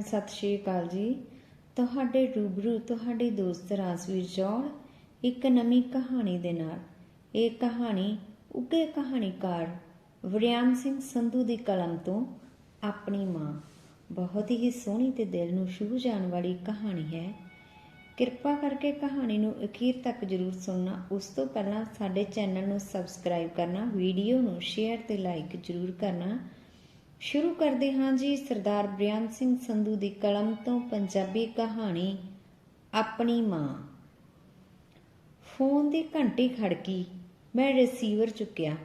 ਸਤਿ ਸ਼੍ਰੀ ਅਕਾਲ ਜੀ। ਤੁਹਾਡੇ ਰੂਬਰੂ, ਤੁਹਾਡੇ ਦੋਸਤ ਰਾਜਵੀਰ ਜੌਲ ਇੱਕ ਨਵੀਂ ਕਹਾਣੀ ਦੇ ਨਾਲ। ਇਹ ਕਹਾਣੀ ਉੱਗੇ ਕਹਾਣੀਕਾਰ ਵਰਿਆਮ ਸਿੰਘ ਸੰਧੂ ਦੀ ਕਲਮ ਤੋਂ ਆਪਣੀ ਮਾਂ। ਬਹੁਤ ਹੀ ਸੋਹਣੀ ਤੇ ਦਿਲ ਨੂੰ ਛੂਹ ਜਾਣ ਵਾਲੀ ਕਹਾਣੀ ਹੈ। ਕਿਰਪਾ ਕਰਕੇ ਕਹਾਣੀ ਨੂੰ ਅਖੀਰ ਤੱਕ ਜਰੂਰ ਸੁਣਨਾ। ਉਸ ਤੋਂ ਪਹਿਲਾਂ ਸਾਡੇ ਚੈਨਲ ਨੂੰ ਸਬਸਕ੍ਰਾਈਬ ਕਰਨਾ, ਵੀਡੀਓ ਨੂੰ ਸ਼ੇਅਰ ਤੇ ਲਾਈਕ ਜਰੂਰ ਕਰਨਾ। ਸ਼ੁਰੂ ਕਰਦੇ ਹਾਂ ਜੀ ਸਰਦਾਰ ਬ੍ਰਿਆਮ ਸਿੰਘ ਸੰਧੂ ਦੀ ਕਲਮ ਤੋਂ ਪੰਜਾਬੀ ਕਹਾਣੀ, ਆਪਣੀ ਮਾਂ। ਫੋਨ ਦੀ ਘੰਟੀ ਖੜਕੀ, ਮੈਂ ਰਿਸੀਵਰ ਚੁੱਕਿਆ।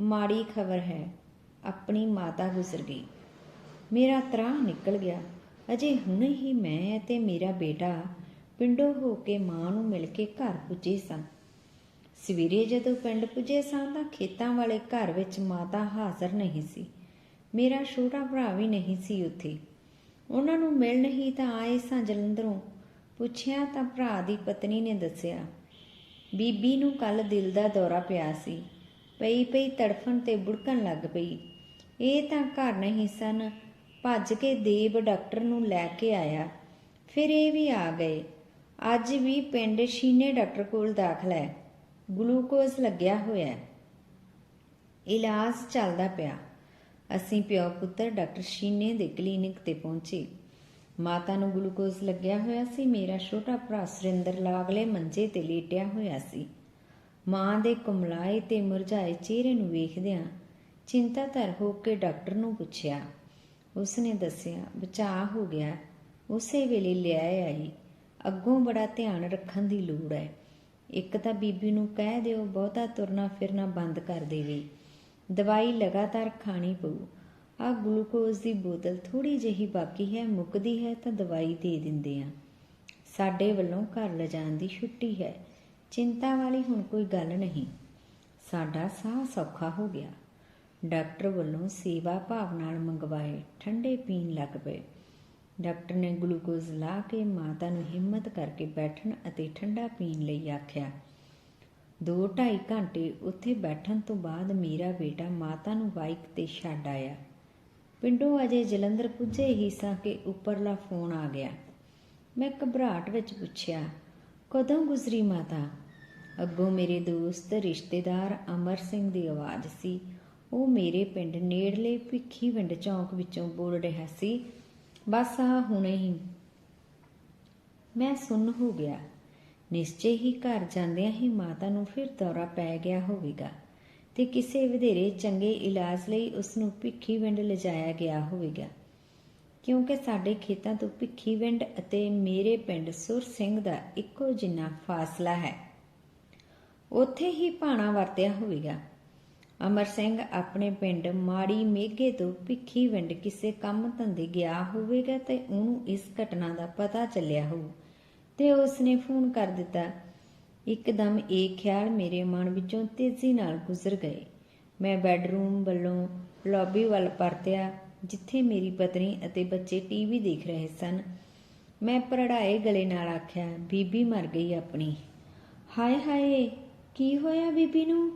ਮਾੜੀ ਖਬਰ ਹੈ, ਆਪਣੀ ਮਾਤਾ ਗੁਜ਼ਰ ਗਈ। ਮੇਰਾ ਤਰਾਹ ਨਿਕਲ ਗਿਆ। ਅਜੇ ਹੁਣੇ ਹੀ ਮੈਂ ਅਤੇ ਮੇਰਾ ਬੇਟਾ ਪਿੰਡੋਂ ਹੋ ਕੇ ਮਾਂ ਨੂੰ ਮਿਲ ਕੇ ਘਰ ਪੁੱਜੇ ਸਾਂ। ਸਵੇਰੇ ਜਦੋਂ ਪਿੰਡ ਪੁੱਜੇ ਸਾਂ ਤਾਂ ਖੇਤਾਂ ਵਾਲੇ ਘਰ ਵਿੱਚ ਮਾਤਾ ਹਾਜ਼ਰ ਨਹੀਂ ਸੀ। ਮੇਰਾ ਛੋਟਾ ਭਰਾ ਵੀ ਨਹੀਂ ਸੀ ਉੱਥੇ। ਉਹਨਾਂ ਨੂੰ ਮਿਲਣ ਹੀ ਤਾਂ ਆਏ ਸਾਂ ਜਲੰਧਰੋਂ। ਪੁੱਛਿਆ ਤਾਂ ਭਰਾ ਦੀ ਪਤਨੀ ਨੇ ਦੱਸਿਆ, ਬੀਬੀ ਨੂੰ ਕੱਲ ਦਿਲ ਦਾ ਦੌਰਾ ਪਿਆ ਸੀ। ਪਈ ਪਈ ਤੜਫਣ ਤੇ ਬੁੜਕਣ ਲੱਗ ਪਈ। ਇਹ ਤਾਂ ਘਰ ਨਹੀਂ ਸਨ, ਭੱਜ ਕੇ ਦੇਵ ਡਾਕਟਰ ਨੂੰ ਲੈ ਕੇ ਆਇਆ। ਫਿਰ ਇਹ ਵੀ ਆ ਗਏ। ਅੱਜ ਵੀ ਪਿੰਡ ਸ਼ੀਨੇ ਡਾਕਟਰ ਕੋਲ ਦਾਖਲ ਹੈ। ਗਲੂਕੋਜ਼ ਲੱਗਿਆ ਹੋਇਆ ਇਲਾਜ ਚੱਲਦਾ ਪਿਆ। ਅਸੀਂ ਪਿਓ ਪੁੱਤਰ ਡਾਕਟਰ ਸ਼ੀਨੇ ਦੇ ਕਲੀਨਿਕ ਤੇ ਪਹੁੰਚੇ। ਮਾਤਾ ਨੂੰ ਗਲੂਕੋਜ਼ ਲੱਗਿਆ ਹੋਇਆ ਸੀ, ਮੇਰਾ ਛੋਟਾ ਭਰਾ ਸੁਰਿੰਦਰ ਲਾਗਲੇ ਮੰਜੇ ਤੇ ਲੇਟਿਆ ਹੋਇਆ ਸੀ। ਮਾਂ ਦੇ ਕੁਮਲਾਏ ਤੇ ਮੁਰਝਾਏ ਚਿਹਰੇ ਨੂੰ ਵੇਖਦਿਆਂ ਚਿੰਤਾਤਰ ਹੋ ਕੇ ਡਾਕਟਰ ਨੂੰ ਪੁੱਛਿਆ। ਉਸਨੇ ਦੱਸਿਆ, ਬਚਾਅ ਹੋ ਗਿਆ। ਉਸੇ ਵੇਲੇ ਲਿਆ ਆਈ। ਅੱਗੋਂ ਬੜਾ ਧਿਆਨ ਰੱਖਣ ਦੀ ਲੋੜ ਹੈ। ਇੱਕ ਤਾਂ ਬੀਬੀ ਨੂੰ ਕਹਿ ਦਿਓ, ਬਹੁਤਾ ਤੁਰਨਾ ਫਿਰਨਾ ਬੰਦ ਕਰ ਦੇਵੇ। ਦਵਾਈ ਲਗਾਤਾਰ ਖਾਣੀ ਪਊ। ਆ ਗਲੂਕੋਜ਼ ਦੀ ਬੋਤਲ ਥੋੜੀ ਜਿਹੀ ਬਾਕੀ ਹੈ, ਮੁੱਕਦੀ ਹੈ ਤਾਂ ਦਵਾਈ ਦੇ ਦਿੰਦੇ ਆ। ਸਾਡੇ ਵੱਲੋਂ ਘਰ ਲਿਜਾਣ ਦੀ ਛੁੱਟੀ ਹੈ। ਚਿੰਤਾ ਵਾਲੀ ਹੁਣ ਕੋਈ ਗੱਲ ਨਹੀਂ। ਸਾਡਾ ਸਾਹ ਸੌਖਾ ਹੋ ਗਿਆ। ਡਾਕਟਰ ਵੱਲੋਂ ਸੇਵਾ ਭਾਵ ਨਾਲ ਮੰਗਵਾਏ, ਠੰਡੇ ਪੀਣ ਲੱਗ ਪਏ। ਡਾਕਟਰ ਨੇ ਗਲੂਕੋਜ਼ ਲਾ ਕੇ ਮਾਤਾ ਨੂੰ ਹਿੰਮਤ ਕਰਕੇ ਬੈਠਣ ਅਤੇ ਠੰਡਾ ਪੀਣ ਲਈ ਆਖਿਆ ਦੋ ਢਾਈ ਘੰਟੇ ਉੱਥੇ ਬੈਠਣ ਤੋਂ ਬਾਅਦ ਮੇਰਾ ਬੇਟਾ ਮਾਤਾ ਨੂੰ ਬਾਈਕ ਤੇ ਛੱਡ ਆਇਆ। ਪਿੰਡੋਂ ਅਜੇ ਜਲੰਧਰ ਪੁੱਜੇ ਹੀ ਸਾਂ ਕਿ ਉੱਪਰਲਾ ਫੋਨ ਆ ਗਿਆ। ਮੈਂ ਘਬਰਾਹਟ ਵਿੱਚ ਪੁੱਛਿਆ, ਕਦੋਂ ਗੁਜ਼ਰੀ ਮਾਤਾ? ਅੱਗੋਂ ਮੇਰੇ ਦੋਸਤ, ਰਿਸ਼ਤੇਦਾਰ ਅਮਰ ਸਿੰਘ ਦੀ ਆਵਾਜ਼ ਸੀ। ਉਹ ਮੇਰੇ ਪਿੰਡ ਨੇੜਲੇ ਭਿੱਖੀ ਵਿੰਡ ਚੌਂਕ ਵਿੱਚੋਂ ਬੋਲ ਰਿਹਾ ਸੀ, ਬਸ ਆ ਹੁਣੇ ਹੀ। ਮੈਂ ਸੁੰਨ ਹੋ ਗਿਆ। ਨਿਸ਼ਚੈ ਹੀ ਘਰ ਜਾਂਦਿਆਂ ਹੀ ਮਾਤਾ ਨੂੰ ਫਿਰ ਦੌਰਾ ਪੈ ਗਿਆ ਹੋਵੇਗਾ ਤੇ ਕਿਸੇ ਵਧੇਰੇ ਚੰਗੇ ਇਲਾਜ ਲਈ ਉਸ ਨੂੰ ਭਿੱਖੀਵਿੰਡ ਲਿਜਾਇਆ ਗਿਆ ਹੋਵੇਗਾ। ਕਿਉਂਕਿ ਸਾਡੇ ਖੇਤਾਂ ਤੋਂ ਭਿੱਖੀਵਿੰਡ ਅਤੇ ਮੇਰੇ ਪਿੰਡ ਸੁਰ ਸਿੰਘ ਦਾ ਇੱਕੋ ਜਿੰਨਾ ਫਾਸਲਾ ਹੈ। ਉੱਥੇ ਹੀ ਭਾਣਾ ਵਰਤਿਆ ਹੋਵੇਗਾ। ਅਮਰ ਸਿੰਘ ਆਪਣੇ ਪਿੰਡ ਮਾੜੀ ਮੇਘੇ ਤੋਂ ਭਿੱਖੀਵਿੰਡ ਕਿਸੇ ਕੰਮ ਧੰਦੇ ਗਿਆ ਹੋਵੇਗਾ ਤੇ ਉਹਨੂੰ ਇਸ ਘਟਨਾ ਦਾ ਪਤਾ ਚੱਲਿਆ ਹੋਊ। ਤੇ ਉਸ ਨੇ ਫੋਨ ਕਰ ਦਿੱਤਾ। ਇੱਕਦਮ ਇਹ ਖਿਆਲ ਮੇਰੇ ਮਨ ਵਿੱਚੋਂ ਤੇਜ਼ੀ ਨਾਲ ਗੁਜ਼ਰ ਗਏ। ਮੈਂ ਬੈੱਡਰੂਮ ਵੱਲੋਂ ਲੌਬੀ ਵੱਲ ਪਰਤਿਆ, ਜਿੱਥੇ ਮੇਰੀ ਪਤਨੀ ਅਤੇ ਬੱਚੇ ਟੀਵੀ ਦੇਖ ਰਹੇ ਸਨ। ਮੈਂ ਪਰੜਾਏ ਗਲੇ ਨਾਲ ਆਖਿਆ, ਬੀਬੀ ਮਰ ਗਈ ਆਪਣੀ। ਹਾਏ ਹਾਏ, ਕੀ ਹੋਇਆ ਬੀਬੀ ਨੂੰ?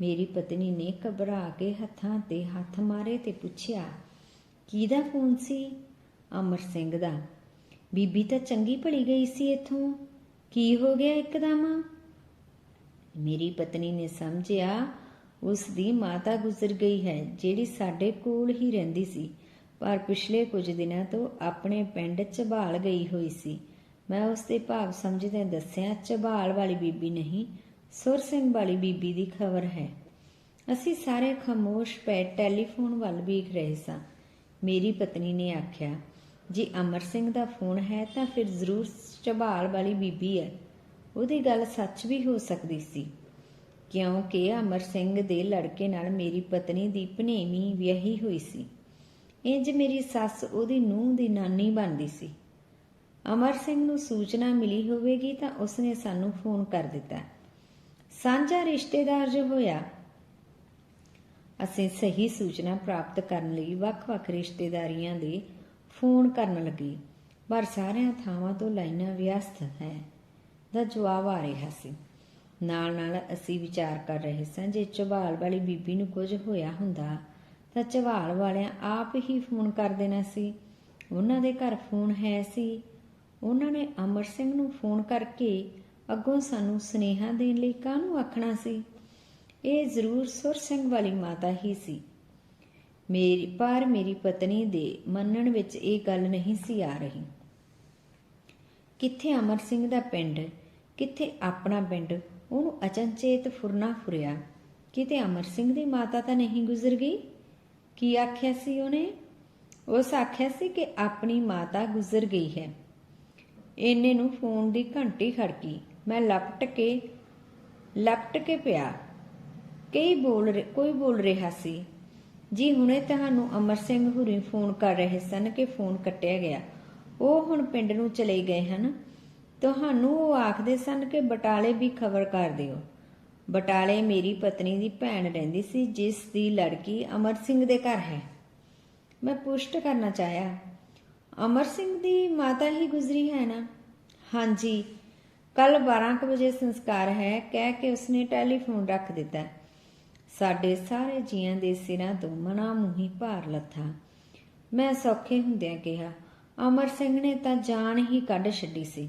ਮੇਰੀ ਪਤਨੀ ਨੇ ਘਬਰਾ ਕੇ ਹੱਥਾਂ ਤੇ ਹੱਥ ਮਾਰੇ ਤੇ ਪੁੱਛਿਆ, ਕਿਹਦਾ ਫੋਨ ਸੀ? ਅਮਰ ਸਿੰਘ ਦਾ। ਬੀਬੀ ਤਾਂ ਚੰਗੀ ਭਲੀ ਗਈ ਸੀ ਇੱਥੋਂ। ਕੀ ਹੋ ਗਿਆ ਇੱਕਦਮ? ਮੇਰੀ ਪਤਨੀ ਨੇ ਸਮਝਿਆ ਉਸ ਦੀ ਮਾਤਾ ਗੁਜ਼ਰ ਗਈ ਹੈ, ਜਿਹੜੀ ਸਾਡੇ ਕੋਲ ਹੀ ਰਹਿੰਦੀ ਸੀ। ਪਰ ਪਿਛਲੇ ਕੁਝ ਦਿਨਾਂ ਤੋਂ ਆਪਣੇ ਪਿੰਡ ਝਬਾਲ ਗਈ ਹੋਈ ਸੀ। ਮੈਂ ਉਸ ਦੇ ਭਾਵ ਸਮਝਦੇ ਦੱਸਿਆ ਝਬਾਲ ਵਾਲੀ ਬੀਬੀ ਨਹੀਂ, ਸੁਰ ਸਿੰਘ ਵਾਲੀ ਬੀਬੀ ਦੀ ਖਬਰ ਹੈ। ਅਸੀਂ ਸਾਰੇ ਖਾਮੋਸ਼ ਪੈ ਟੈਲੀਫੋਨ ਵੱਲ ਵੇਖ ਰਹੇ ਸਾਂ। ਮੇਰੀ ਪਤਨੀ ਨੇ ਆਖਿਆ ਜੇ ਅਮਰ ਸਿੰਘ ਦਾ ਫੋਨ ਹੈ ਤਾਂ ਫਿਰ ਜ਼ਰੂਰ ਝਬਾਲ ਵਾਲੀ ਬੀਬੀ ਹੈ। ਉਹਦੀ ਗੱਲ ਸੱਚ ਵੀ ਹੋ ਸਕਦੀ ਸੀ। ਕਿਉਂਕਿ ਅਮਰ ਸਿੰਘ ਦੇ ਲੜਕੇ ਨਾਲ ਮੇਰੀ ਪਤਨੀ ਦੀ ਭਨੇਵੀਂ ਵਿਆਹੀ ਹੋਈ ਸੀ। ਇੰਜ ਮੇਰੀ ਸੱਸ ਉਹਦੀ ਨੂੰਹ ਦੀ ਨਾਨੀ ਬਣਦੀ ਸੀ। ਅਮਰ ਸਿੰਘ ਨੂੰ ਸੂਚਨਾ ਮਿਲੀ ਹੋਵੇਗੀ ਤਾਂ ਉਸਨੇ ਸਾਨੂੰ ਫੋਨ ਕਰ ਦਿੱਤਾ। ਸਾਂਝਾ ਰਿਸ਼ਤੇਦਾਰ ਜੋ ਹੋਇਆ। ਅਸੀਂ ਸਹੀ ਸੂਚਨਾ ਪ੍ਰਾਪਤ ਕਰਨ ਲਈ ਵੱਖ-ਵੱਖ ਰਿਸ਼ਤੇਦਾਰੀਆਂ ਦੇ ਫੋਨ ਕਰਨ ਲੱਗੀ। ਪਰ ਸਾਰਿਆਂ ਥਾਵਾਂ ਤੋਂ ਲਾਈਨਾਂ ਵਿਅਸਤ ਹੈ, ਦਾ ਜਵਾਬ ਆ ਰਿਹਾ ਸੀ। ਨਾਲ ਨਾਲ ਅਸੀਂ ਵਿਚਾਰ ਕਰ ਰਹੇ ਸਾਂ, ਜੇ ਝਬਾਲ ਵਾਲੀ ਬੀਬੀ ਨੂੰ ਕੁਝ ਹੋਇਆ ਹੁੰਦਾ, ਤਾਂ ਝਬਾਲ ਵਾਲਿਆਂ ਆਪ ਹੀ ਫੋਨ ਕਰ ਦੇਣਾ ਸੀ। ਉਹਨਾਂ ਦੇ ਘਰ ਫੋਨ ਹੈ ਸੀ। ਉਹਨਾਂ ਨੇ ਅਮਰ ਸਿੰਘ ਨੂੰ ਫੋਨ ਕਰਕੇ ਅੱਗੋਂ ਸਾਨੂੰ ਸੁਨੇਹਾ ਦੇਣ ਲਈ ਕਾਹਨੂੰ ਆਖਣਾ ਸੀ? ਇਹ ਜ਼ਰੂਰ ਸੁਰ ਸਿੰਘ ਵਾਲੀ ਮਾਤਾ ਹੀ ਸੀ। ਮੇਰੀ, ਪਰ ਮੇਰੀ ਪਤਨੀ ਦੇ ਮੰਨਣ ਵਿੱਚ ਇਹ ਗੱਲ ਨਹੀਂ ਸੀ ਆ ਰਹੀ। ਕਿੱਥੇ ਅਮਰ ਸਿੰਘ ਦਾ ਪਿੰਡ, ਕਿੱਥੇ ਆਪਣਾ ਪਿੰਡ, ਉਹਨੂੰ ਅਚਨਚੇਤ ਫੁਰਨਾ ਫੁਰਿਆ। ਕਿਤੇ ਅਮਰ ਸਿੰਘ ਦੀ ਮਾਤਾ ਤਾਂ ਨਹੀਂ ਗੁਜ਼ਰ ਗਈ? ਕੀ ਆਖਿਆ ਸੀ ਉਹਨੇ? ਉਸ ਆਖਿਆ ਸੀ ਕਿ ਆਪਣੀ ਮਾਤਾ ਗੁਜ਼ਰ ਗਈ ਹੈ। ਇੰਨੇ ਨੂੰ ਫੋਨ ਦੀ ਘੰਟੀ ਖੜਕੀ। ਮੈਂ ਲਪਟ ਕੇ ਲਪਟ ਕੇ ਪਿਆ। ਕਈ ਬੋਲ ਕੋਈ ਬੋਲ ਰਿਹਾ ਸੀ। ਜੀ, ਹੁਣੇ ਤੁਹਾਨੂੰ ਅਮਰ ਸਿੰਘ ਹੁਰੀ ਫੋਨ ਕਰ ਰਹੇ ਸਨ ਕਿ ਫੋਨ ਕੱਟਿਆ ਗਿਆ। ਉਹ ਹੁਣ ਪਿੰਡ ਨੂੰ ਚਲੇ ਗਏ ਹਨ। ਤੁਹਾਨੂੰ ਉਹ ਆਖਦੇ ਸਨ ਕਿ ਬਟਾਲੇ ਵੀ ਖਬਰ ਕਰ ਦਿਓ। ਬਟਾਲੇ ਮੇਰੀ ਪਤਨੀ ਦੀ ਭੈਣ ਰਹਿੰਦੀ ਸੀ, ਜਿਸ ਦੀ ਲੜਕੀ ਅਮਰ ਸਿੰਘ ਦੇ ਘਰ ਹੈ। ਮੈਂ ਪੁਸ਼ਟ ਕਰਨਾ ਚਾਹਿਆ, ਅਮਰ ਸਿੰਘ ਦੀ ਮਾਤਾ ਹੀ ਗੁਜ਼ਰੀ ਹੈ ਨਾ? ਹਾਂਜੀ ਕੱਲ 12 ਕੁ ਵਜੇ ਸੰਸਕਾਰ ਹੈ, ਕਹਿ ਕੇ ਉਸਨੇ ਟੈਲੀਫੋਨ ਰੱਖ ਦਿੱਤਾ। ਸਾਡੇ ਸਾਰੇ ਜੀਆਂ ਦੇ ਸਿਰਾਂ ਤੋਂ ਮਨਾ ਮੁਹੀ ਭਾਰ ਲੱਥਾ। ਮੈਂ ਸੌਖੇ ਹੁੰਦਿਆਂ ਕਿਹਾ, ਅਮਰ ਸਿੰਘ ਨੇ ਤਾਂ ਜਾਨ ਹੀ ਕੱਢ ਛੱਡੀ ਸੀ।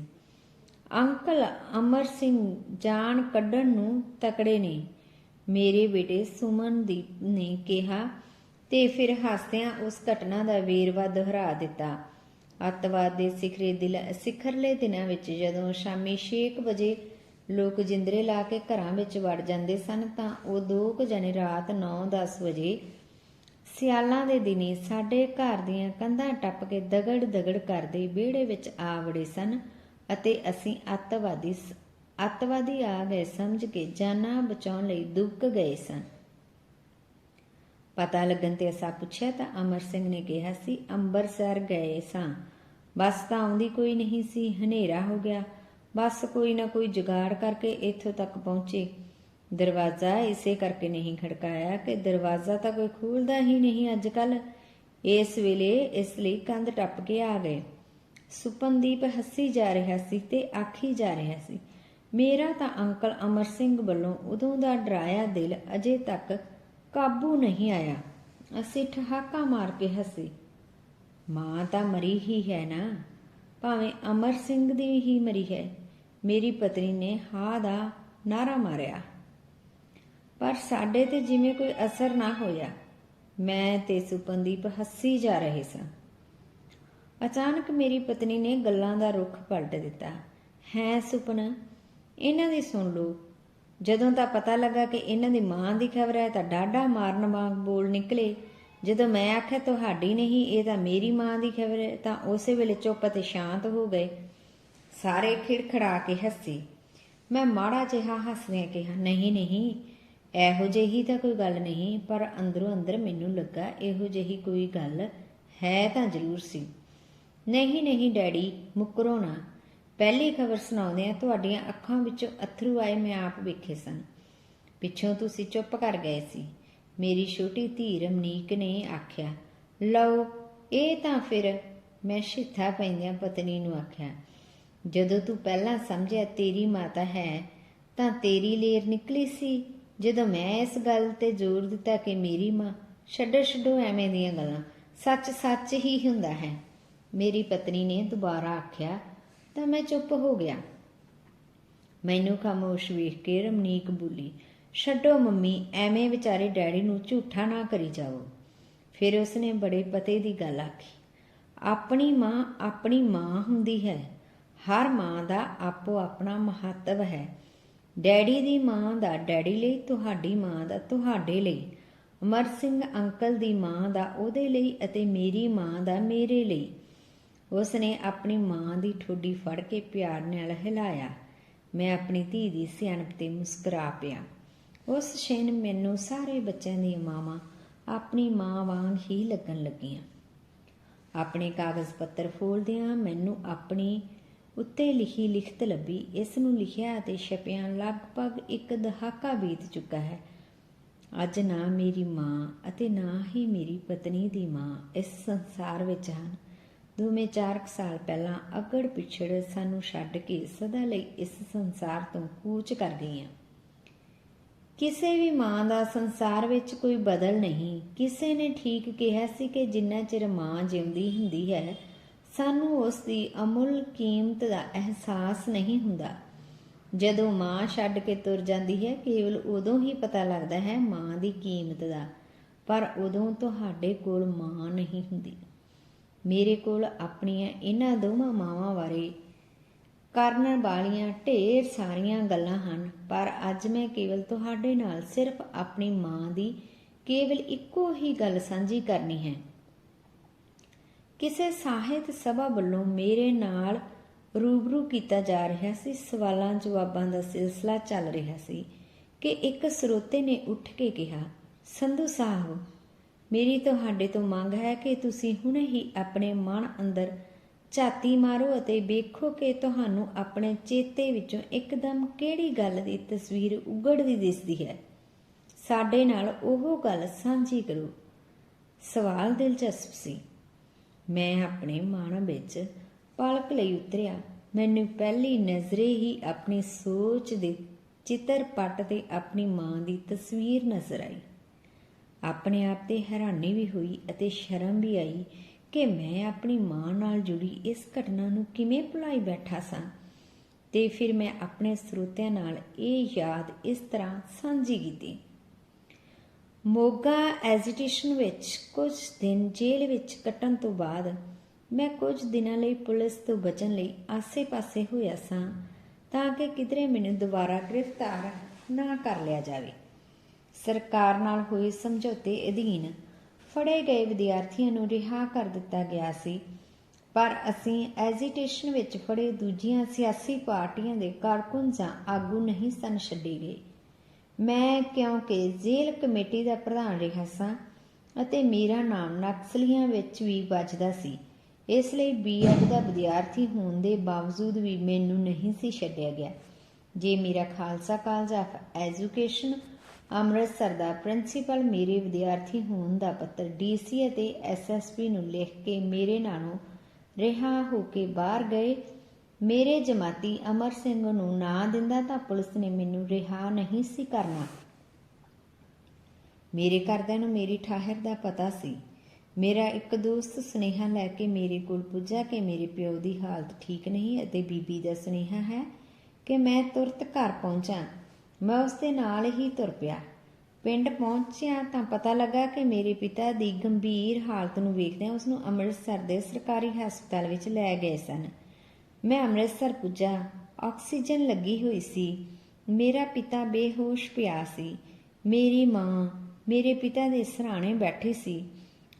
ਅੰਕਲ, ਅਮਰ ਸਿੰਘ ਜਾਨ ਕੱਢਣ ਨੂੰ ਤਕੜੇ ਨੇ। ਮੇਰੇ ਬੇਟੇ ਸੁਮਨਦੀਪ ਨੇ ਕਿਹਾ ਤੇ ਫਿਰ ਹੱਸਦਿਆਂ ਉਸ ਘਟਨਾ ਦਾ ਵੇਰਵਾ ਦੁਹਰਾ ਦਿੱਤਾ। ਅੱਤਵਾਦ ਦੇ ਸਿਖਰੇ ਦਿਲ, ਸਿਖਰਲੇ ਦਿਨਾਂ ਵਿੱਚ ਜਦੋਂ ਸ਼ਾਮੀ 6 ਵਜੇ ਲੋਕ ਜਿੰਦਰੇ ਲਾ ਕੇ ਘਰਾਂ ਵਿੱਚ ਵੜ ਜਾਂਦੇ ਸਨ ਤਾਂ ਉਹ ਦੋ ਕੁ ਜਣੇ ਰਾਤ 9-10 ਵਜੇ ਸਿਆਲਾਂ ਦੇ ਦਿਨੀ ਸਾਡੇ ਘਰ ਦੀਆਂ ਕੰਧਾਂ ਟੱਪ ਕੇ ਦਗੜ ਦਗੜ ਕਰਦੇ ਵਿਹੜੇ ਵਿੱਚ ਆ ਵੜੇ ਸਨ ਅਤੇ ਅਸੀਂ ਅੱਤਵਾਦੀ ਅੱਤਵਾਦੀ ਆ ਗਏ ਸਮਝ ਕੇ ਜਾਨਾਂ ਬਚਾਉਣ ਲਈ ਦੁੱਕ ਗਏ ਸਨ। ਪਤਾ ਲੱਗਣ ਤੇ ਅਸਾਂ ਪੁੱਛਿਆ ਤਾਂ ਅਮਰ ਸਿੰਘ ਨੇ ਕਿਹਾ ਸੀ, ਅੰਬਰਸਰ ਗਏ ਸਾਂ। ਬੱਸ ਤਾਂ ਆਉਂਦੀ ਕੋਈ ਨਹੀਂ ਸੀ, ਹਨੇਰਾ ਹੋ ਗਿਆ। ਬਸ ਕੋਈ ਨਾ ਕੋਈ ਜੁਗਾੜ ਕਰਕੇ ਇੱਥੋਂ ਤੱਕ ਪਹੁੰਚੇ। ਦਰਵਾਜ਼ਾ ਇਸੇ ਕਰਕੇ ਨਹੀਂ ਖੜਕਾਇਆ ਕਿ ਦਰਵਾਜ਼ਾ ਤਾਂ ਕੋਈ ਖੋਲਦਾ ਹੀ ਨਹੀਂ ਅੱਜ ਕੱਲ ਇਸ ਵੇਲੇ ਇਸ ਲਈ ਕੰਧ ਟੱਪ ਕੇ ਆ ਗਏ। ਸੁਪਨਦੀਪ ਹੱਸੀ ਜਾ ਰਿਹਾ ਸੀ ਤੇ ਆਖੀ ਜਾ ਰਿਹਾ ਸੀ, ਮੇਰਾ ਤਾਂ ਅੰਕਲ ਅਮਰ ਸਿੰਘ ਵੱਲੋਂ ਉਦੋਂ ਦਾ ਡਰਾਇਆ ਦਿਲ ਅਜੇ ਤੱਕ ਕਾਬੂ ਨਹੀਂ ਆਇਆ। ਅਸੀਂ ਠਹਾਕਾ ਮਾਰ ਕੇ ਹੱਸੇ। ਮਾਂ ਤਾਂ ਮਰੀ ਹੀ ਹੈ ਨਾ। ਭਾਵੇਂ ਅਮਰ ਸਿੰਘ ਦੀ ਹੀ ਮਰੀ ਹੈ, ਮੇਰੀ ਪਤਨੀ ਨੇ ਹਾਂ ਦਾ ਨਾਰਾ ਮਾਰਿਆ। ਪਰ ਸਾਡੇ ਤੇ ਜਿਵੇਂ ਕੋਈ ਅਸਰ ਨਾ ਹੋਇਆ, ਮੈਂ ਤੇ ਸੁਪਨਦੀਪ ਹੱਸੀ ਜਾ ਰਹੇ ਸਾਂ। ਅਚਾਨਕ ਮੇਰੀ ਪਤਨੀ ਨੇ ਗੱਲਾਂ ਦਾ ਰੁਖ ਪਲਟ ਦਿੱਤਾ। ਹੈ ਸੁਪਨ, ਇਹਨਾਂ ਦੀ ਸੁਣ ਲਓ। ਜਦੋਂ ਤਾਂ ਪਤਾ ਲੱਗਾ ਕਿ ਇਹਨਾਂ ਦੀ ਮਾਂ ਦੀ ਖਬਰ ਹੈ ਤਾਂ ਡਾਢਾ ਮਾਰਨ ਵਾਂਗ ਬੋਲ ਨਿਕਲੇ। ਜਦੋਂ ਮੈਂ ਆਖਿਆ, ਤੁਹਾਡੀ ਨਹੀਂ, ਇਹ ਤਾਂ ਮੇਰੀ ਮਾਂ ਦੀ ਖਬਰ ਹੈ, ਤਾਂ ਉਸੇ ਵੇਲੇ ਚੁੱਪ ਅਤੇ ਸ਼ਾਂਤ ਹੋ ਗਏ। ਸਾਰੇ ਖਿੜਖੜਾ ਕੇ ਹੱਸੇ। ਮੈਂ ਮਾੜਾ ਜਿਹਾ ਹੱਸਦਿਆਂ ਕਿਹਾ, ਨਹੀਂ ਨਹੀਂ, ਇਹੋ ਜਿਹੀ ਤਾਂ ਕੋਈ ਗੱਲ ਨਹੀਂ, ਪਰ ਅੰਦਰੋਂ ਅੰਦਰ ਮੈਨੂੰ ਲੱਗਾ ਇਹੋ ਜਿਹੀ ਕੋਈ ਗੱਲ ਹੈ ਤਾਂ ਜ਼ਰੂਰ ਸੀ। ਨਹੀਂ ਨਹੀਂ, ਡੈਡੀ, ਮੁਕਰੋ ਨਾ। ਪਹਿਲੀ ਖਬਰ ਸੁਣਾਉਂਦੇ ਆ ਤੁਹਾਡੀਆਂ ਅੱਖਾਂ ਵਿੱਚੋਂ ਅਥਰੂ ਆਏ, ਮੈਂ ਆਪ ਵੇਖੇ ਸਨ। ਪਿੱਛੋਂ ਤੁਸੀਂ ਚੁੱਪ ਕਰ ਗਏ ਸੀ। ਮੇਰੀ ਛੋਟੀ ਧੀ ਰਮਨੀਕ ਨੇ ਆਖਿਆ, ਲਓ, ਇਹ ਤਾਂ ਫਿਰ ਮੈਂ ਸ਼ਿੱਥਾ ਪੈਂਦਿਆਂ ਪਤਨੀ ਨੂੰ ਆਖਿਆ, ਜਦੋਂ ਤੂੰ ਪਹਿਲਾਂ ਸਮਝਿਆ ਤੇਰੀ ਮਾਤਾ ਹੈ, ਤਾਂ ਤੇਰੀ ਲੇਰ ਨਿਕਲੀ ਸੀ, ਜਦੋਂ ਮੈਂ ਇਸ ਗੱਲ ਤੇ ਜ਼ੋਰ ਦਿੱਤਾ ਕਿ ਮੇਰੀ ਮਾਂ ਛੱਡੋ ਛੱਡੋ ਐਵੇਂ ਦੀਆਂ ਗੱਲਾਂ, ਸੱਚ ਸੱਚ ਹੀ ਹੁੰਦਾ ਹੈ। ਮੇਰੀ ਪਤਨੀ ਨੇ ਦੁਬਾਰਾ ਆਖਿਆ, ਤਾਂ ਮੈਂ ਚੁੱਪ ਹੋ ਗਿਆ। ਮੈਨੂੰ ਖਾਮੋਸ਼ ਵੇਖ ਕੇ ਰਮਨੀਕ ਬੋਲੀ ਛੱਡੋ ਮੰਮੀ, ਐਵੇਂ ਵਿਚਾਰੇ ਡੈਡੀ ਨੂੰ ਝੂਠਾ ਨਾ ਕਰੀ ਜਾਓ ਫਿਰ ਉਸਨੇ ਬੜੇ ਪਤੇ ਦੀ ਗੱਲ ਆਖੀ, ਆਪਣੀ ਮਾਂ ਆਪਣੀ ਮਾਂ ਹੁੰਦੀ ਹੈ, ਹਰ ਮਾਂ ਦਾ ਆਪੋ ਆਪਣਾ ਮਹੱਤਵ ਹੈ। ਡੈਡੀ ਦੀ ਮਾਂ ਦਾ ਡੈਡੀ ਲਈ, ਤੁਹਾਡੀ ਮਾਂ ਦਾ ਤੁਹਾਡੇ ਲਈ। ਅਮਰ ਸਿੰਘ ਅੰਕਲ ਦੀ ਮਾਂ ਦਾ ਉਹਦੇ ਲਈ ਅਤੇ ਮੇਰੀ ਮਾਂ ਦਾ ਮੇਰੇ ਲਈ। ਉਸ ਨੇ ਆਪਣੀ ਮਾਂ ਦੀ ਠੋਡੀ ਫੜ ਕੇ ਪਿਆਰ ਨਾਲ ਹਿਲਾਇਆ। ਮੈਂ ਆਪਣੀ ਧੀ ਦੀ ਸਿਆਣਪ ਤੇ ਮੁਸਕਰਾ ਪਿਆ। ਉਸ ਛੇਨ ਮੈਨੂੰ ਸਾਰੇ ਬੱਚਿਆਂ ਦੀਆਂ ਮਾਵਾਂ ਆਪਣੀ ਮਾਂ ਵਾਂਗ ਹੀ ਲੱਗਣ ਲੱਗੀਆਂ। ਆਪਣੇ ਕਾਗਜ਼ ਪੱਤਰ ਫੋਲਦਿਆਂ ਮੈਨੂੰ ਆਪਣੀ ਉੱਤੇ ਲਿਖੀ ਲਿਖਤ ਲੱਭੀ। ਇਸ ਨੂੰ ਲਿਖਿਆ ਅਤੇ ਛਪਿਆ ਲਗਭਗ ਇੱਕ ਦਹਾਕਾ ਬੀਤ ਚੁੱਕਾ ਹੈ। ਅੱਜ ਨਾ ਮੇਰੀ ਮਾਂ ਅਤੇ ਨਾ ਹੀ ਮੇਰੀ ਪਤਨੀ ਦੀ ਮਾਂ ਇਸ ਸੰਸਾਰ ਵਿੱਚ ਹਨ। ਦੋਵੇਂ 4 ਸਾਲ ਪਹਿਲਾਂ ਅਗੜ ਪਿਛੜ ਸਾਨੂੰ ਛੱਡ ਕੇ ਸਦਾ ਲਈ ਇਸ ਸੰਸਾਰ ਤੋਂ ਕੂਚ ਕਰ ਗਈਆਂ। ਕਿਸੇ ਵੀ ਮਾਂ ਦਾ ਸੰਸਾਰ ਵਿੱਚ ਕੋਈ ਬਦਲ ਨਹੀਂ। ਕਿਸੇ ਨੇ ਠੀਕ ਕਿਹਾ ਸੀ ਕਿ ਜਿੰਨਾ ਚਿਰ ਮਾਂ ਜਿਉਂਦੀ ਹੁੰਦੀ ਹੈ, ਸਾਨੂੰ ਉਸ ਦੀ ਅਮੁੱਲ ਕੀਮਤ ਦਾ ਅਹਿਸਾਸ ਨਹੀਂ ਹੁੰਦਾ। ਜਦੋਂ ਮਾਂ ਛੱਡ ਕੇ ਤੁਰ ਜਾਂਦੀ ਹੈ, ਕੇਵਲ ਉਦੋਂ ਹੀ ਪਤਾ ਲੱਗਦਾ ਹੈ ਮਾਂ ਦੀ ਕੀਮਤ ਦਾ। ਪਰ ਉਦੋਂ ਤੁਹਾਡੇ ਕੋਲ ਮਾਂ ਨਹੀਂ ਹੁੰਦੀ। ਮੇਰੇ ਕੋਲ ਆਪਣੀਆਂ ਇਹਨਾਂ ਦੋਵਾਂ ਮਾਵਾਂ ਬਾਰੇ ਕਰਨ ਵਾਲੀਆਂ ਢੇਰ ਸਾਰੀਆਂ ਗੱਲਾਂ ਹਨ, ਪਰ ਅੱਜ ਮੈਂ ਕੇਵਲ ਤੁਹਾਡੇ ਨਾਲ ਸਿਰਫ ਆਪਣੀ ਮਾਂ ਦੀ ਕੇਵਲ ਇੱਕੋ ਹੀ ਗੱਲ ਸਾਂਝੀ ਕਰਨੀ ਹੈ। ਕਿਸੇ ਸਾਹਿਤ ਸਭਾ ਵੱਲੋਂ ਮੇਰੇ ਨਾਲ ਰੂਬਰੂ ਕੀਤਾ ਜਾ ਰਿਹਾ ਸੀ, ਸਵਾਲਾਂ ਜਵਾਬਾਂ ਦਾ ਸਿਲਸਿਲਾ ਚੱਲ ਰਿਹਾ ਸੀ ਕਿ ਇੱਕ ਸਰੋਤੇ ਨੇ ਉੱਠ ਕੇ ਕਿਹਾ, ਸੰਧੂ ਸਾਹਿਬ, ਮੇਰੀ ਤੁਹਾਡੇ ਤੋਂ ਮੰਗ ਹੈ ਕਿ ਤੁਸੀਂ ਹੁਣੇ ਹੀ ਆਪਣੇ ਮਨ ਅੰਦਰ ਝਾਤੀ ਮਾਰੋ ਅਤੇ ਵੇਖੋ ਕਿ ਤੁਹਾਨੂੰ ਆਪਣੇ ਚੇਤੇ ਵਿੱਚੋਂ ਇੱਕਦਮ ਕਿਹੜੀ ਗੱਲ ਦੀ ਤਸਵੀਰ ਉਗੜਦੀ ਦਿਸਦੀ ਹੈ। ਸਾਡੇ ਨਾਲ ਉਹ ਗੱਲ ਸਾਂਝੀ ਕਰੋ। ਸਵਾਲ ਦਿਲਚਸਪ ਸੀ। ਮੈਂ ਆਪਣੇ ਮਨ ਵਿੱਚ ਪਲਕ ਲਈ ਉਤਰਿਆ। ਮੈਨੂੰ ਪਹਿਲੀ ਨਜ਼ਰੇ ਹੀ ਆਪਣੀ ਸੋਚ ਦੇ ਚਿੱਤਰ ਪੱਟ ਤੇ ਆਪਣੀ ਮਾਂ ਦੀ ਤਸਵੀਰ ਨਜ਼ਰ ਆਈ। ਆਪਣੇ ਆਪ ਤੇ ਹੈਰਾਨੀ ਵੀ ਹੋਈ ਅਤੇ ਸ਼ਰਮ ਵੀ ਆਈ ਕਿ ਮੈਂ ਆਪਣੀ ਮਾਂ ਨਾਲ ਜੁੜੀ ਇਸ ਘਟਨਾ ਨੂੰ ਕਿਵੇਂ ਭੁਲਾਈ ਬੈਠਾ ਸਾਂ? ਤੇ ਫਿਰ ਮੈਂ ਆਪਣੇ ਸਰੋਤਿਆਂ ਨਾਲ ਇਹ ਯਾਦ ਇਸ ਤਰ੍ਹਾਂ ਸਾਂਝੀ ਕੀਤੀ। ਮੋਗਾ ਐਜੀਟੇਸ਼ਨ ਵਿੱਚ ਕੁਝ ਦਿਨ ਜੇਲ੍ਹ ਵਿੱਚ ਕੱਟਣ ਤੋਂ ਬਾਅਦ ਮੈਂ ਕੁਝ ਦਿਨਾਂ ਲਈ ਪੁਲਿਸ ਤੋਂ ਬਚਣ ਲਈ ਆਸੇ-ਪਾਸੇ ਹੋਇਆ ਸਾਂ ਤਾਂ ਕਿ ਕਿਧਰੇ ਮੈਨੂੰ ਦੁਬਾਰਾ ਗ੍ਰਿਫਤਾਰ ਨਾ ਕਰ ਲਿਆ ਜਾਵੇ। ਸਰਕਾਰ ਨਾਲ ਹੋਏ ਸਮਝੌਤੇ ਅਧੀਨ ਫੜੇ ਗਏ ਵਿਦਿਆਰਥੀਆਂ ਨੂੰ ਰਿਹਾ ਕਰ ਦਿੱਤਾ ਗਿਆ ਸੀ। ਪਰ ਅਸੀਂ ਐਜੀਟੇਸ਼ਨ ਵਿੱਚ ਫੜੇ ਦੂਜੀਆਂ ਸਿਆਸੀ ਪਾਰਟੀਆਂ ਦੇ ਕਾਰਕੁਨ ਜਾਂ ਆਗੂ ਨਹੀਂ ਸਨ ਛੱਡੇ ਗਏ ਮੈਂ ਕਿਉਂਕਿ ਜੇਲ੍ਹ ਕਮੇਟੀ ਦਾ ਪ੍ਰਧਾਨ ਰਿਹਾ ਸਾਂ ਅਤੇ ਮੇਰਾ ਨਾਮ ਨਕਸਲੀਆਂ ਵਿੱਚ ਵੀ ਵੱਜਦਾ ਸੀ। ਇਸ ਲਈ ਬੀਐਡ ਦਾ ਵਿਦਿਆਰਥੀ ਹੋਣ ਦੇ ਬਾਵਜੂਦ ਵੀ ਮੈਨੂੰ ਨਹੀਂ ਸੀ ਛੱਡਿਆ ਗਿਆ। ਜੇ ਮੇਰਾ Khalsa college of education Amritsar the principal ਮੇਰੇ ਵਿਦਿਆਰਥੀ ਹੋਣ ਦਾ ਪੱਤਰ ਡੀਸੀ ਅਤੇ ਐਸਐਸਪੀ ਨੂੰ ਲਿਖ ਕੇ ਮੇਰੇ ਨਾਲੋਂ ਰਿਹਾ ਹੋ ਕੇ ਬਾਹਰ ਗਏ। ਮੇਰੇ ਜਮਾਤੀ ਅਮਰ ਸਿੰਘ ਨੂੰ ਨਾ ਦਿੰਦਾ ਤਾਂ ਪੁਲਿਸ ਨੇ ਮੈਨੂੰ ਰਿਹਾ ਨਹੀਂ ਸੀ ਕਰਨਾ। ਮੇਰੇ ਘਰਦਿਆਂ ਨੂੰ ਮੇਰੀ ਠਾਹਰ ਦਾ ਪਤਾ ਸੀ। ਮੇਰਾ ਇੱਕ ਦੋਸਤ ਸੁਨੇਹਾ ਲੈ ਕੇ ਮੇਰੇ ਕੋਲ ਪੁੱਜਾ ਕਿ ਮੇਰੇ ਪਿਓ ਦੀ ਹਾਲਤ ਠੀਕ ਨਹੀਂ ਅਤੇ ਬੀਬੀ ਦਾ ਸੁਨੇਹਾ ਹੈ ਕਿ ਮੈਂ ਤੁਰਤ ਘਰ ਪਹੁੰਚਾਂ। ਮੈਂ ਉਸ ਦੇ ਨਾਲ ਹੀ ਤੁਰ ਪਿਆ। ਪਿੰਡ ਪਹੁੰਚਿਆ ਤਾਂ ਪਤਾ ਲੱਗਾ ਕਿ ਮੇਰੇ ਪਿਤਾ ਦੀ ਗੰਭੀਰ ਹਾਲਤ ਨੂੰ ਵੇਖਦਿਆਂ ਉਸ ਨੂੰ ਅੰਮ੍ਰਿਤਸਰ ਦੇ ਸਰਕਾਰੀ ਹਸਪਤਾਲ ਵਿੱਚ ਲੈ ਗਏ ਸਨ। ਮੈਂ ਅੰਮ੍ਰਿਤਸਰ ਪੁੱਜਾ। ਆਕਸੀਜਨ ਲੱਗੀ ਹੋਈ ਸੀ। ਮੇਰਾ ਪਿਤਾ ਬੇਹੋਸ਼ ਪਿਆ ਸੀ। ਮੇਰੀ ਮਾਂ, ਮੇਰੇ ਪਿਤਾ ਦੇ ਸਰਾਣੇ ਬੈਠੀ ਸੀ।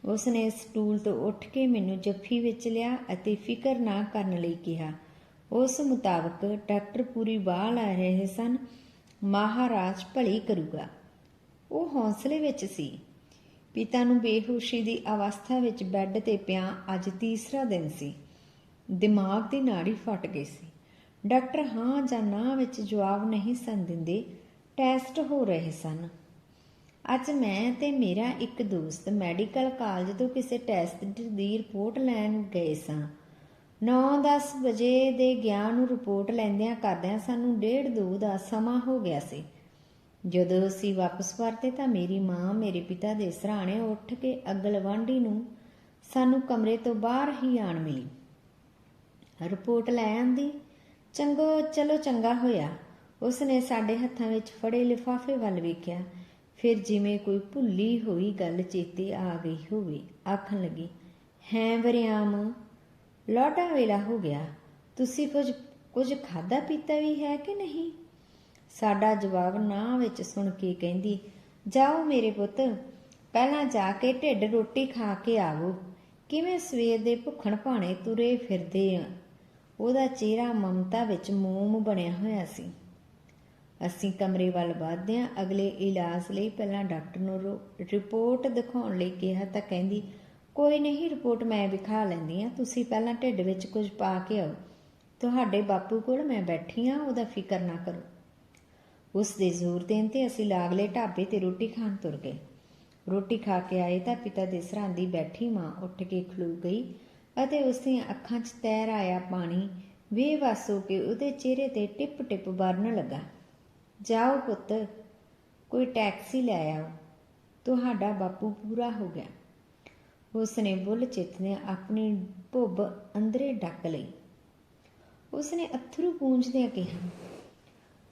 ਉਸ ਨੇ ਸਟੂਲ ਤੋਂ ਉੱਠ ਕੇ ਮੈਨੂੰ ਜੱਫੀ ਵਿੱਚ ਲਿਆ ਅਤੇ ਫਿਕਰ ਨਾ ਕਰਨ ਲਈ ਕਿਹਾ। ਉਸ ਮੁਤਾਬਕ ਡਾਕਟਰ ਪੂਰੀ ਬਾਹ ਲੈ ਰਹੇ ਸਨ ਮਹਾਰਾਜ ਭਲੀ ਕਰੂਗਾ। ਉਹ ਹੌਸਲੇ ਵਿੱਚ ਸੀ। ਪਿਤਾ ਨੂੰ ਬੇਹੋਸ਼ੀ ਦੀ ਅਵਸਥਾ ਵਿੱਚ ਬੈੱਡ ਤੇ ਪਿਆ ਅੱਜ ਤੀਸਰਾ ਦਿਨ ਸੀ। ਦਿਮਾਗ ਦੀ ਨਾੜੀ ਫਟ ਗਈ ਸੀ। ਡਾਕਟਰ ਹਾਂ ਜਾਂ ਨਾ ਵਿੱਚ ਜਵਾਬ ਨਹੀਂ ਸਨ ਦਿੰਦੇ। ਟੈਸਟ ਹੋ ਰਹੇ ਸਨ। ਅੱਜ ਮੈਂ ਤੇ ਮੇਰਾ ਇੱਕ ਦੋਸਤ ਮੈਡੀਕਲ ਕਾਲਜ ਤੋਂ ਕਿਸੇ ਟੈਸਟ ਦੀ ਰਿਪੋਰਟ ਲੈਣ ਗਏ ਸਾਂ। 9-10 ਵਜੇ ਦੇ ਗਿਆ ਨੂੰ ਰਿਪੋਰਟ ਲੈਂਦਿਆਂ ਕਰਦਿਆਂ ਸਾਨੂੰ 1:30 ਦਾ ਸਮਾਂ ਹੋ ਗਿਆ ਸੀ। ਜਦੋਂ ਅਸੀਂ ਵਾਪਸ ਪਰਤੇ ਤਾਂ ਮੇਰੀ ਮਾਂ ਮੇਰੇ ਪਿਤਾ ਦੇ ਸਰਾਣੇ ਉੱਠ ਕੇ ਅਗਲਵਾਂਢੀ ਨੂੰ ਸਾਨੂੰ ਕਮਰੇ ਤੋਂ ਬਾਹਰ ਹੀ ਆਣ ਮਿਲੀ। ਰਿਪੋਰਟ ਲੈ ਆਂਦੀ, ਚੰਗੋ, ਚਲੋ ਚੰਗਾ ਹੋਇਆ। ਉਸ ਨੇ ਸਾਡੇ ਹੱਥਾਂ ਵਿੱਚ ਫੜੇ ਲਿਫਾਫੇ ਵੱਲ ਵੇਖਿਆ। ਫਿਰ ਜਿਵੇਂ ਕੋਈ ਭੁੱਲੀ ਹੋਈ ਗੱਲ ਚੇਤੇ ਆ ਗਈ ਹੋਵੇ, ਆਖਣ ਲੱਗੀ, ਹੈ ਵਰਿਆਮ ਲੋਟਾ ਵੇਲਾ ਹੋ ਗਿਆ। ਤੁਸੀਂ ਕੁਝ ਕੁਝ ਖਾਦਾ ਪੀਤਾ ਵੀ ਹੈ ਕਿ ਨਹੀਂ? ਸਾਡਾ ਜਵਾਬ ਨਾ ਵਿੱਚ ਸੁਣ ਕੇ ਕਹਿੰਦੀ, ਜਾਓ ਮੇਰੇ ਪੁੱਤ, ਪਹਿਲਾਂ ਜਾ ਕੇ ਢਿੱਡ ਰੋਟੀ ਖਾ ਕੇ ਆਵੋ। ਕਿਵੇਂ ਸਵੇਰ ਦੇ ਭੁੱਖਣ ਭਾਣੇ ਤੁਰੇ ਫਿਰਦੇ ਆ? ਉਹਦਾ ਚਿਹਰਾ ਮਮਤਾ ਵਿੱਚ ਮੋਮ ਬਣਿਆ ਹੋਇਆ ਸੀ। ਅਸੀਂ ਕਮਰੇ ਵੱਲ ਵਧਦਿਆਂ ਅਗਲੇ ਇਲਾਜ ਲਈ ਪਹਿਲਾਂ ਡਾਕਟਰ ਨੂੰ ਰਿਪੋਰਟ ਦਿਖਾਉਣ ਲਈ ਕਿਹਾ ਤਾਂ ਕਹਿੰਦੀ ਕੋਈ ਨਹੀਂ ਰਿਪੋਰਟ ਮੈਂ ਵਿਖਾ ਲੈਂਦੀ ਆ ਤੁਸੀਂ ਪਹਿਲਾਂ ਢਿੱਡ ਵਿੱਚ ਕੁਝ ਪਾ ਕੇ ਆਓ। ਤੁਹਾਡੇ ਬਾਪੂ ਕੋਲ ਮੈਂ ਬੈਠੀ ਆ ਉਹਦਾ ਫਿਕਰ ਨਾ ਕਰੋ। ਉਸ ਦੇ ਜ਼ੋਰ ਦੇਣ ਤੇ ਅਸੀਂ ਲਾਗਲੇ ਢਾਬੇ ਤੇ ਰੋਟੀ ਖਾਣ ਤੁਰ ਗਏ। ਰੋਟੀ ਖਾ ਕੇ ਆਏ ਤਾਂ ਪਿਤਾ ਦੇ ਸਰਾਂਦੀ ਬੈਠੀ ਮਾਂ ਉੱਠ ਕੇ ਖਲੂ ਗਈ ਅਤੇ ਉਸ ਦੀਆਂ ਅੱਖਾਂ 'ਚ ਤੈਰ ਆਇਆ ਪਾਣੀ। ਬੇਵਸ ਹੋ ਕੇ ਉਹਦੇ ਚਿਹਰੇ ਤੇ ਟਿਪ ਟਿਪ ਵਰਨ ਲੱਗਾ। ਜਾਓ ਪੁੱਤ, ਕੋਈ ਟੈਕਸੀ ਲੈ ਆਓ। ਤੁਹਾਡਾ ਬਾਪੂ ਪੂਰਾ ਹੋ ਗਿਆ। ਉਸ ਨੇ ਬੁੱਲ ਚਿੱਤ ਨੇ ਆਪਣੀ ਭੁੱਬ ਅੰਦਰੇ ਡੱਕ ਲਈ। ਉਸਨੇ ਅਥਰੂ ਪੂੰਝਦਿਆਂ ਕਿਹਾ,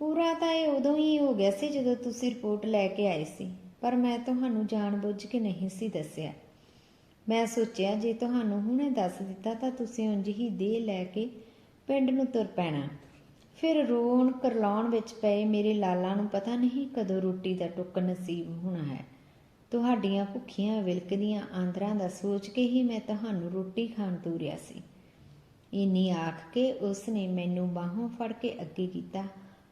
ਪੂਰਾ ਤਾਂ ਇਹ ਉਦੋਂ ਹੀ ਹੋ ਗਿਆ ਸੀ ਜਦੋਂ ਤੁਸੀਂ ਰਿਪੋਰਟ ਲੈ ਕੇ ਆਏ ਸੀ, ਪਰ ਮੈਂ ਤੁਹਾਨੂੰ ਜਾਣਬੁੱਝ ਕੇ ਨਹੀਂ ਸੀ ਦੱਸਿਆ। ਮੈਂ ਸੋਚਿਆ, ਜੇ ਤੁਹਾਨੂੰ ਹੁਣੇ ਦੱਸ ਦਿੱਤਾ ਤਾਂ ਤੁਸੀਂ ਉਂਝ ਹੀ ਦੇ ਲੈ ਕੇ ਪਿੰਡ ਨੂੰ ਤੁਰ ਪੈਣਾ। ਫਿਰ ਰੋਣ ਕਰਲਾਉਣ ਵਿੱਚ ਪਏ ਮੇਰੇ ਲਾਲਾਂ ਨੂੰ ਪਤਾ ਨਹੀਂ ਕਦੋਂ ਰੋਟੀ ਦਾ ਟੁੱਕ ਨਸੀਬ ਹੋਣਾ ਹੈ। ਤੁਹਾਡੀਆਂ ਭੁੱਖੀਆਂ ਵਿਲਕਦੀਆਂ ਆਂਦਰਾਂ ਦਾ ਸੋਚ ਕੇ ਹੀ ਮੈਂ ਤੁਹਾਨੂੰ ਰੋਟੀ ਖਾਣ ਤੋਰਿਆ ਸੀ। ਇੰਨੀ ਆਖ ਕੇ ਉਸ ਨੇ ਮੈਨੂੰ ਬਾਹੋਂ ਫੜ ਕੇ ਅੱਗੇ ਕੀਤਾ।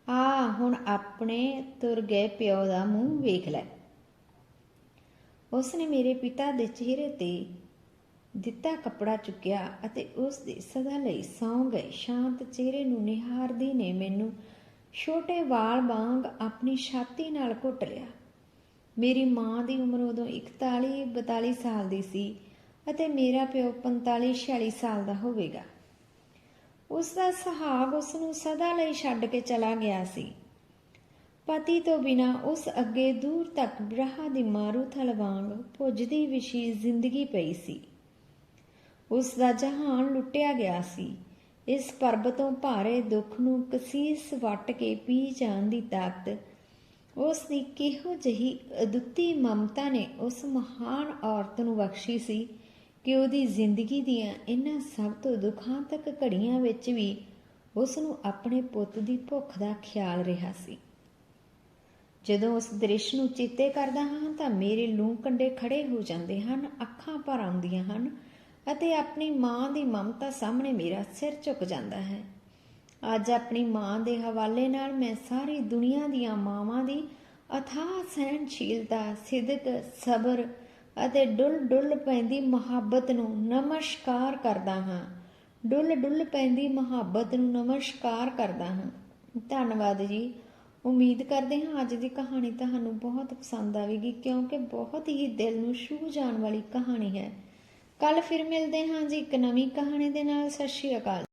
ਆ, ਹੁਣ ਆਪਣੇ ਤੁਰ ਗਏ ਪਿਓ ਦਾ ਮੂੰਹ ਵੇਖ ਲੈ। ਉਸ ਨੇ ਮੇਰੇ ਪਿਤਾ ਦੇ ਚਿਹਰੇ ਤੇ ਦਿੱਤਾ ਕੱਪੜਾ ਚੁੱਕਿਆ ਅਤੇ ਉਸ ਦੇ ਸਦਾ ਲਈ ਸੌਂ ਗਏ। ਸ਼ਾਂਤ ਚਿਹਰੇ ਨੂੰ ਨਿਹਾਰਦੀ ਨੇ ਮੈਨੂੰ ਛੋਟੇ ਵਾਲ ਵਾਂਗ ਆਪਣੀ ਛਾਤੀ ਨਾਲ ਘੁੱਟ ਲਿਆ। ਮੇਰੀ ਮਾਂ ਦੀ ਉਮਰ ਉਦੋਂ 41 42 ਸਾਲ ਦੀ ਸੀ ਅਤੇ ਮੇਰਾ ਪਿਓ 45 46 ਸਾਲ ਦਾ ਹੋਵੇਗਾ। ਉਸ ਦਾ ਸੁਹਾਗ ਉਸ ਨੂੰ ਸਦਾ ਲਈ ਛੱਡ ਕੇ ਚਲਾ ਗਿਆ ਸੀ। ਪਤੀ ਤੋਂ ਬਿਨਾ ਉਸ ਅੱਗੇ ਦੂਰ ਤੱਕ ਬ੍ਰਹਾ ਦੀ ਮਾਰੂਥਲ ਵਾਂਗ ਪੁੱਜਦੀ ਵਿਸ਼ੀ ਜ਼ਿੰਦਗੀ ਪਈ ਸੀ। ਉਸ ਦਾ ਜਹਾਨ ਲੁੱਟਿਆ ਗਿਆ ਸੀ। ਇਸ ਪਰਬ ਤੋਂ ਭਾਰੇ ਦੁੱਖ ਨੂੰ ਕਸੀਸ ਵੱਟ ਕੇ ਪੀ ਜਾਣ ਦੀ ਤਾਕਤ ਉਸ ਦੀ ਕਿਹੋ ਜਿਹੀ ਅਦੁੱਤੀ ਮਮਤਾ ਨੇ ਉਸ ਮਹਾਨ ਔਰਤ ਨੂੰ ਬਖਸ਼ੀ ਸੀ ਕਿ ਉਹਦੀ ਜ਼ਿੰਦਗੀ ਦੀਆਂ ਇਹਨਾਂ ਸਭ ਤੋਂ ਦੁਖਾਂਤਕ ਘੜੀਆਂ ਵਿੱਚ ਵੀ ਉਸ ਨੂੰ ਆਪਣੇ ਪੁੱਤ ਦੀ ਭੁੱਖ ਦਾ ਖਿਆਲ ਰਿਹਾ ਸੀ। ਜਦੋਂ ਉਸ ਦ੍ਰਿਸ਼ ਨੂੰ ਚੇਤੇ ਕਰਦਾ ਹਾਂ ਤਾਂ ਮੇਰੇ ਲੂੰ ਕੰਡੇ ਖੜੇ ਹੋ ਜਾਂਦੇ ਹਨ, ਅੱਖਾਂ ਭਰ ਆਉਂਦੀਆਂ ਹਨ ਅਤੇ ਆਪਣੀ ਮਾਂ ਦੀ ਮਮਤਾ ਸਾਹਮਣੇ ਮੇਰਾ ਸਿਰ ਝੁਕ ਜਾਂਦਾ ਹੈ। ਅੱਜ ਆਪਣੀ ਮਾਂ ਦੇ ਹਵਾਲੇ ਨਾਲ ਮੈਂ ਸਾਰੀ ਦੁਨੀਆ ਦੀਆਂ ਮਾਵਾਂ ਦੀ ਅਥਾਹ ਸਹਿਣਸ਼ੀਲਤਾ ਸਿਦਕ, ਸਬਰ ਅਤੇ ਡੁੱਲ ਡੁੱਲ ਪੈਂਦੀ ਮੁਹੱਬਤ ਨੂੰ ਨਮਸਕਾਰ ਕਰਦਾ ਹਾਂ। ਡੁੱਲ ਡੁੱਲ ਪੈਂਦੀ ਮੁਹੱਬਤ ਨੂੰ ਨਮਸਕਾਰ ਕਰਦਾ ਹਾਂ। ਧੰਨਵਾਦ ਜੀ। ਉਮੀਦ ਕਰਦੇ ਹਾਂ ਅੱਜ ਦੀ ਕਹਾਣੀ ਤੁਹਾਨੂੰ ਬਹੁਤ ਪਸੰਦ ਆਵੇਗੀ, ਕਿਉਂਕਿ ਬਹੁਤ ਹੀ ਦਿਲ ਨੂੰ ਛੂਹ ਜਾਣ ਵਾਲੀ ਕਹਾਣੀ ਹੈ। ਕੱਲ ਫਿਰ ਮਿਲਦੇ ਹਾਂ ਜੀ ਇੱਕ ਨਵੀਂ ਕਹਾਣੀ ਦੇ ਨਾਲ। ਸਤਿ ਸ਼੍ਰੀ ਅਕਾਲ।